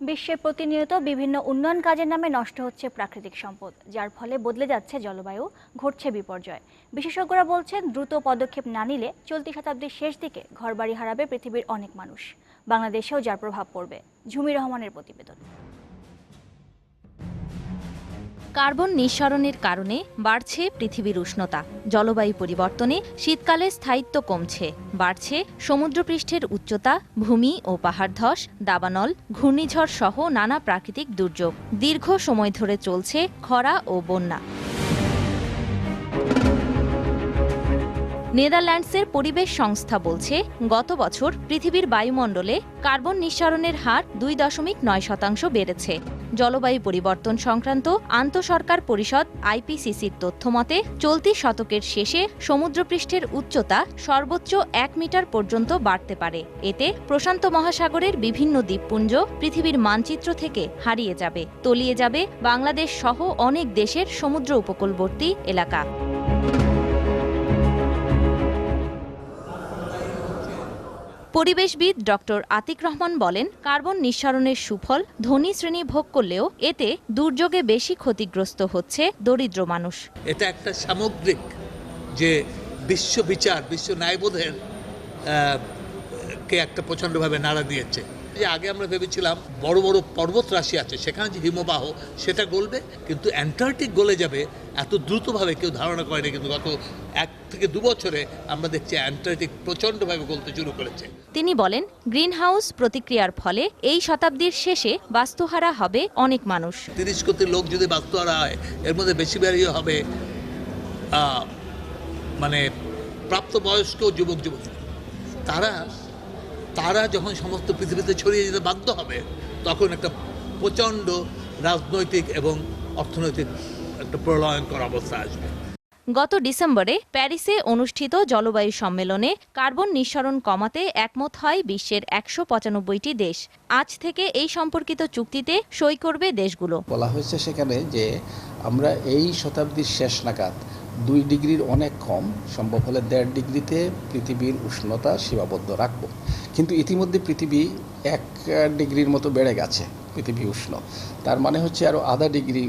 বিশ্বে প্রতিনিয়ত বিভিন্ন উন্নয়ন কাজের নামে নষ্ট হচ্ছে প্রাকৃতিক সম্পদ, যার ফলে বদলে যাচ্ছে জলবায়ু, ঘটছে বিপর্যয়। বিশেষজ্ঞরা বলছেন, দ্রুত পদক্ষেপ না নিলে চলতি শতাব্দীর শেষ দিকে ঘরবাড়ি হারাবে পৃথিবীর অনেক মানুষ। বাংলাদেশেও যার প্রভাব পড়বে। ঝুমি রহমানের প্রতিবেদন। কার্বন নিঃসরণের কারণে বাড়ছে পৃথিবীর উষ্ণতা। জলবায়ু পরিবর্তনে শীতকালে স্থায়িত্ব কমছে। বাড়ছে সমুদ্রপৃষ্ঠের উচ্চতা, ভূমি ও পাহাড় ধস, দাবানল, ঘূর্ণিঝড় সহ নানা প্রাকৃতিক দুর্যোগ। দীর্ঘ সময় ধরে চলছে খরা ও বন্যা। নেদারল্যান্ডসের পরিবেশ সংস্থা বলছে, গত বছর পৃথিবীর বায়ুমণ্ডলে কার্বন নিঃসরণের হার দুই দশমিক নয় শতাংশ বেড়েছে। জলবায়ু পরিবর্তন সংক্রান্ত আন্তঃসরকার পরিষদ আইপিসিসির তথ্যমতে চলতি শতকের শেষে সমুদ্রপৃষ্ঠের উচ্চতা সর্বোচ্চ এক মিটার পর্যন্ত বাড়তে পারে। এতে প্রশান্ত মহাসাগরের বিভিন্ন দ্বীপপুঞ্জ পৃথিবীর মানচিত্র থেকে হারিয়ে যাবে, তলিয়ে যাবে বাংলাদেশ সহ অনেক দেশের সমুদ্র উপকূলবর্তী এলাকা। পরিবেশবিদ ডক্টর আতিক রহমান বলেন, কার্বন নিঃসরণের সুফল ধনী শ্রেণি ভোগ করলেও এতে দুর্যোগে বেশি ক্ষতিগ্রস্ত হচ্ছে দরিদ্র মানুষ। এটা একটা সামগ্রিক যে বিশ্ব বিচার, বিশ্ব ন্যায়বোধের কে একটা প্রচণ্ডভাবে নাড়া দিয়েছে। যে আগে আমরা ভেবেছিলাম বড় বড় পর্বত রাশি আছে সেখানে যে হিমবাহ সেটা গলবে কিন্তু অ্যান্টার্কটিক গলে যাবে এত দ্রুতভাবে কেউ ধারণা করেনি কিন্তু গত এক থেকে দু বছরে আমরা দেখছি অ্যান্টার্কটিক প্রচণ্ডভাবে গলতে শুরু করেছে। তিনি বলেন গ্রিনহাউস প্রতিক্রিয়ার ফলে এই শতাব্দীর শেষে বাস্তুহারা হবে অনেক মানুষ। তিরিশ কোটি লোক যদি বাস্তুহারা হয় এর মধ্যে বেশি বেরিয়ে হবে মানে প্রাপ্তবয়স্ক যুবক যুবতী তারা তারা যখন সমস্ত পৃথিবীতে ছড়িয়ে যেতে বাধ্য হবে তখন একটা প্রচণ্ড রাজনৈতিক এবং অর্থনৈতিক একটা প্রলয়ঙ্কর অবস্থা আসবে। গত ডিসেম্বরে প্যারিসে অনুষ্ঠিত জলবায়ু সম্মেলনে কার্বন নিঃসরণ কমাতে একমত হয় বিশ্বের একশো পঁচানব্বইটি দেশ। আজ থেকে এই সম্পর্কিত চুক্তিতে সই করবে দেশগুলো। বলা হয়েছে সেখানে যে আমরা এই শতাব্দীর শেষ নাগাদ দুই ডিগ্রির অনেক কম সম্ভব হলে দেড় ডিগ্রিতে পৃথিবীর উষ্ণতা সীমাবদ্ধ রাখব। কিন্তু ইতিমধ্যে পৃথিবী এক ডিগ্রির মতো বেড়ে গেছে, পৃথিবী উষ্ণ। তার মানে হচ্ছে আরও আধা ডিগ্রি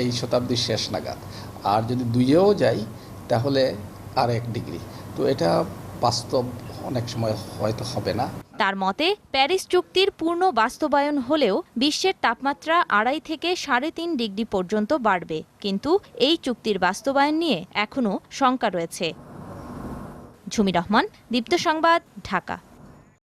এই শতাব্দীর শেষ নাগাদ। আর যদি দুইয়েও যাই, তাহলে আর এক ডিগ্রি। তো এটা বাস্তব অনেক সময় হয়তো হবে না। তার মতে, প্যারিস চুক্তির পূর্ণ বাস্তবায়ন হলেও বিশ্বের তাপমাত্রা আড়াই থেকে সাড়ে তিন ডিগ্রি পর্যন্ত বাড়বে। কিন্তু এই চুক্তির বাস্তবায়ন নিয়ে এখনও শঙ্কা রয়েছে। ঝুমি রহমান, দীপ্ত সংবাদ, ঢাকা।